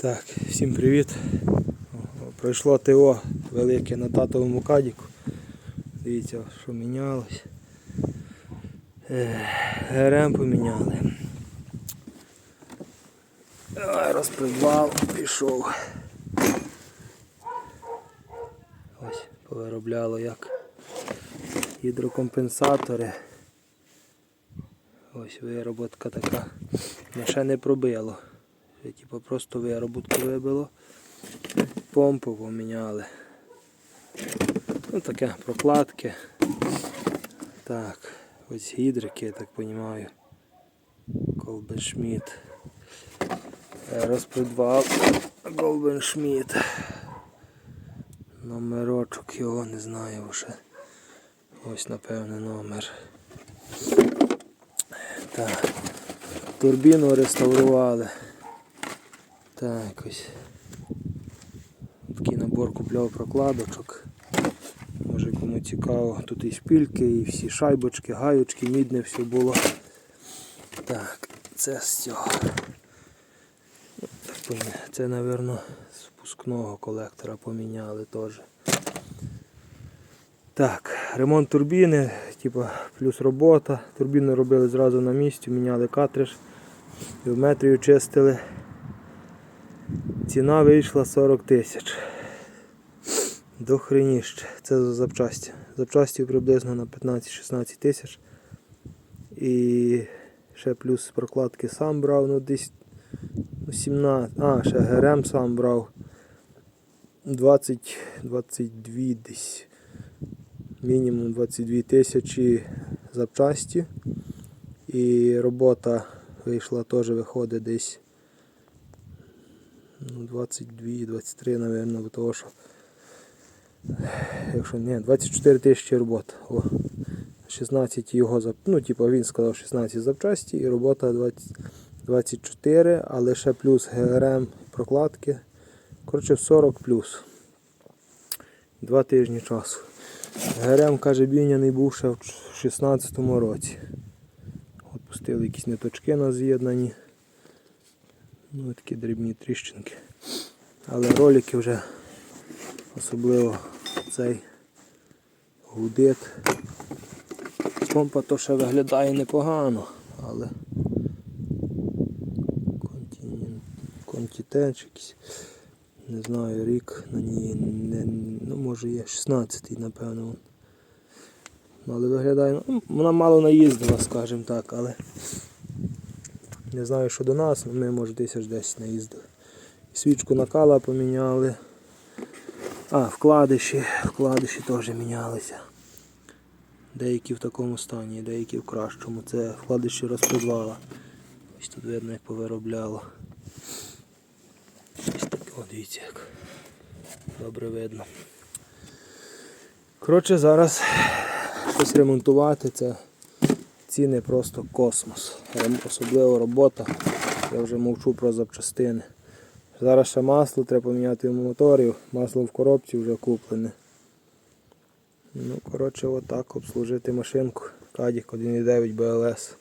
Так, всім привіт. Пройшло ТО велике на татовому кадіку. Дивіться, що мінялось. Е, ГРМ поміняли. Ой, Розпридбав, пішов. Ось повиробляло як гідрокомпенсатори. Ось вироботка така. Ще не пробило. Ще, типу, просто вироботку вибило. Помпу поміняли. Ну таке прокладки. Так, ось гідрики, я так розумію. Колбеншміт. Розпридбав Голбеншміт. Номерочок його не знаю вже. Ось напевне номер. Так. Турбіну реставрували. Так ось. Такий набор купляв прокладочок. Може кому цікаво. Тут і шпільки, і всі шайбочки, гаючки, мідне все було. Так, це з цього. Це, мабуть, з спускного колектора поміняли теж. Так, ремонт турбіни, типа, плюс робота. Турбіну робили зразу на місці, міняли картридж, геометрію чистили. Ціна вийшла 40 тисяч. До хреніще. Це за запчасті. Запчасті приблизно на 15-16 тисяч. І ще плюс прокладки сам брав, ну десь ну, 17. А, ще ГРМ сам брав. 20-22 десь. Мінімум 22 тисячі запчасті. І робота вийшла теж виходить десь ну, 22-23, мабуть, бо того що. Якщо ні, 24 тисячі робот. О, 16 його зап... ну, типу він сказав 16 запчасті і робота 20... 24, але ще плюс ГРМ прокладки. Коротше 40 плюс. Два тижні часу. ГРМ, каже, бійняний був ще в 16-му році. От пустили якісь ниточки на з'єднані. Ну, такі дрібні тріщинки. Але ролики вже особливо цей гудит. Помпа то ще виглядає непогано, але контітенч якийсь. Не знаю, рік на ній не, ну може є 16-й, напевно. Але виглядає, ну, вона мало наїздила, скажімо так, але не знаю, що до нас, але ми може тисяч десь наїздили. Свічку накала поміняли. А, вкладиші, вкладиші теж мінялися. Деякі в такому стані, деякі в кращому. Це вкладиші розпредвала. Ось тут видно, як повиробляло. Ось таке, о, дивіться як. Добре видно. Коротше, зараз щось ремонтувати, це ціни просто космос. Особлива робота. Я вже мовчу про запчастини. Зараз ще масло треба поміняти в моторів, масло в коробці вже куплене. Ну, коротше, отак обслужити машинку. Кадік 1.9 BLS.